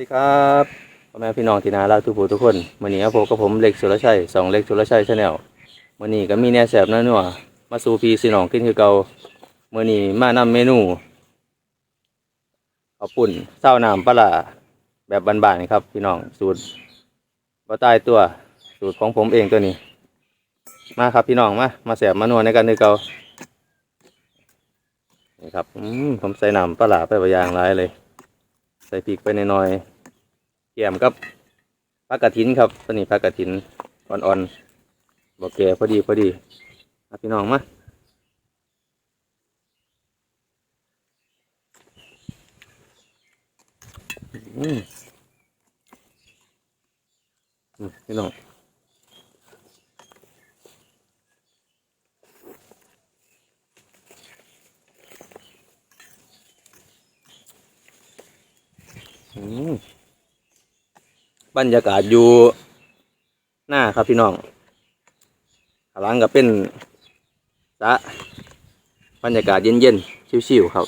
ดีครับพ่อแม่พี่น้องที่น่ารักทุกผู้ทุกคนวันนี้ครับผมกับผมเล็กสุรชัยสองเล็กสุรชัยชาแนลวันนี้ก็มีแน่แสบน้านัวมาสู่พีสีน้องกินคือเก่ามื่อนี้มานำเมนูข้าวปุ่นเศร้าน้ำปลาแบบบานๆครับ พี่น้องสูตรบ่ตายตัวสูตรของผมเองตัวนี้ มาครับพี่น้องมามาแสบมานัวในกันคือเก่านี่ครับอืมผมใส่น้ำปลาไปบะยางหลายเลย ใส่พริกไปหน่อยๆ กมกับผักกระถินครับตัวนี้ผักกระถินอ่อนๆบอกแก่พอดีพอดีพี่น้องมาอืมพี่น้องอืม บรรยากาศอยู่หน้าครับพี่น้องหลังก็เป็นสะบรรยากาศเย็นๆ ชิวๆ ครับ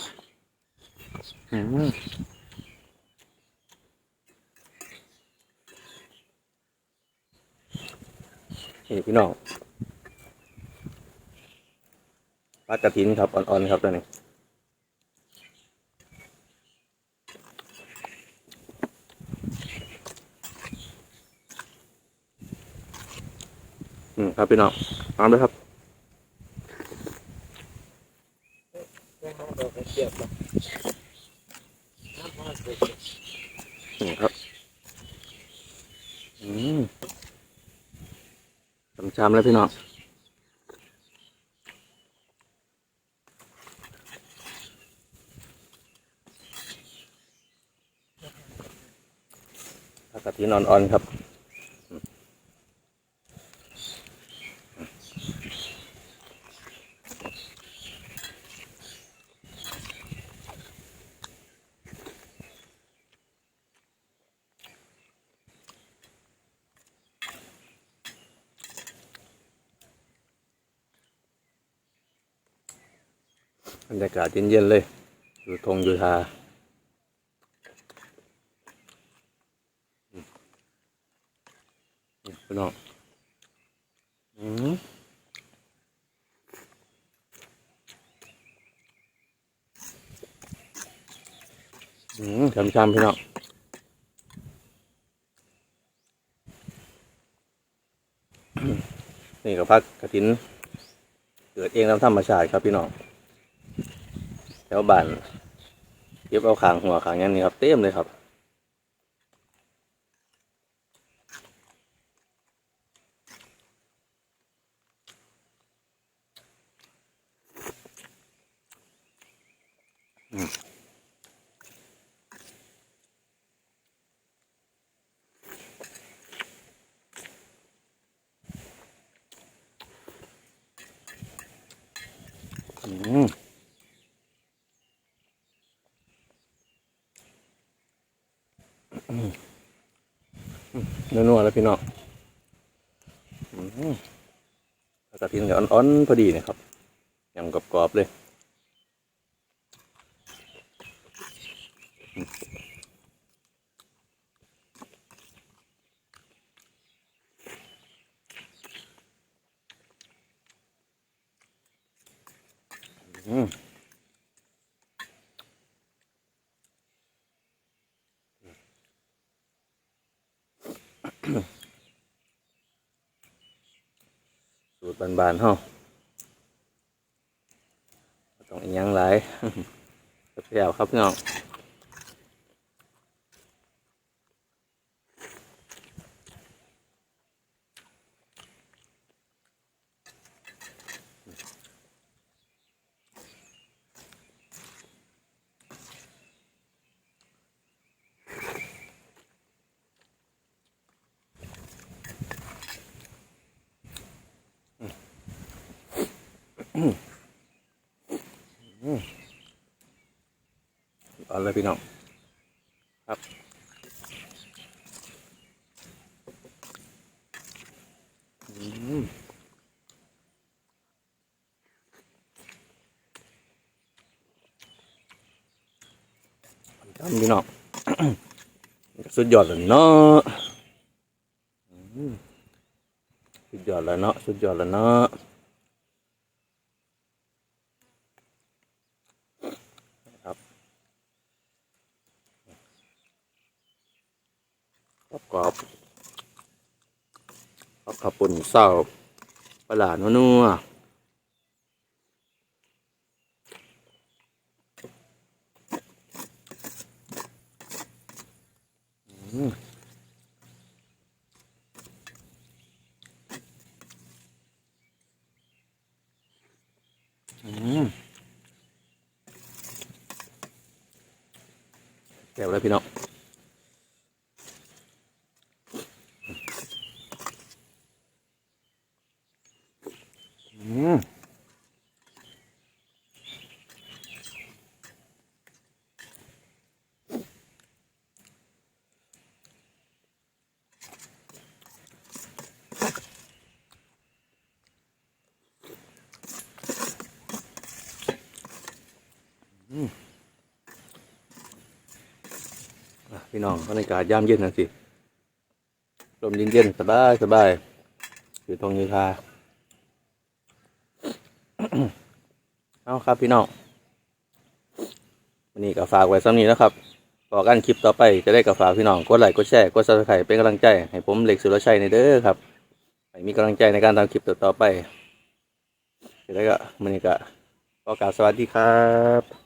นี่พี่น้องปลากระถินครับ อ่อน ๆ ครับตัวนี้ อืมครับพี่น้องตามด้วยครับนี่ครับอืมชำๆแล้วพี่น้องผักกะทินอ่อนๆครับ บรรยากาศเย็นๆเลย อยู่ทงอยู่ทาพี่น้องอืมอืมช้ำๆพี่น้องนี่ก็พักกระถิน เกิดเองตามธรรมชาติครับพี่น้อง ถวบ้านเก็บเอาขางหัวขางอยันนี่ครับเต็มเลยครับอืมอืม นัวๆแล้วพี่น้องอืมแล้วกระเทียมกับอ่อนๆพอดีนะครับยำกรอบๆเลยอืม สูตรบานๆเฮาบ่ต้องอีหยังหลายเปรี้ยวครับพี่น้อง เอาเลยพี่น้อง ครับอืมพี่น้องสุดยอดแล้วเนาะสุดยอดแล้วเนาะสุดยอดแล้วเนาะครับ กรอบๆครับขับปุ่นเศร้าปลาหลนัวๆแก้วเลยพี่น้อง พี่น้องบรรยากาศยามเย็นนะสิลมเย็นๆสบายสบายอยู่ตรงนี้ค่ะเอาครับพี่น้องวันนี้ก็ฝากไว้สำนี้นะครับบอกันคลิปต่อไปจะได้กับฝากพี่น้องกดไลค์กดแชร์กดซับสไครต์เป็นกำลังใจให้ผมเล็กสุรชัยในเด้อครับให้มีกำลังใจในการทำคลิปต่อไปจะได้ก็วันนี้ก็ขอกาวสวัสดีครับ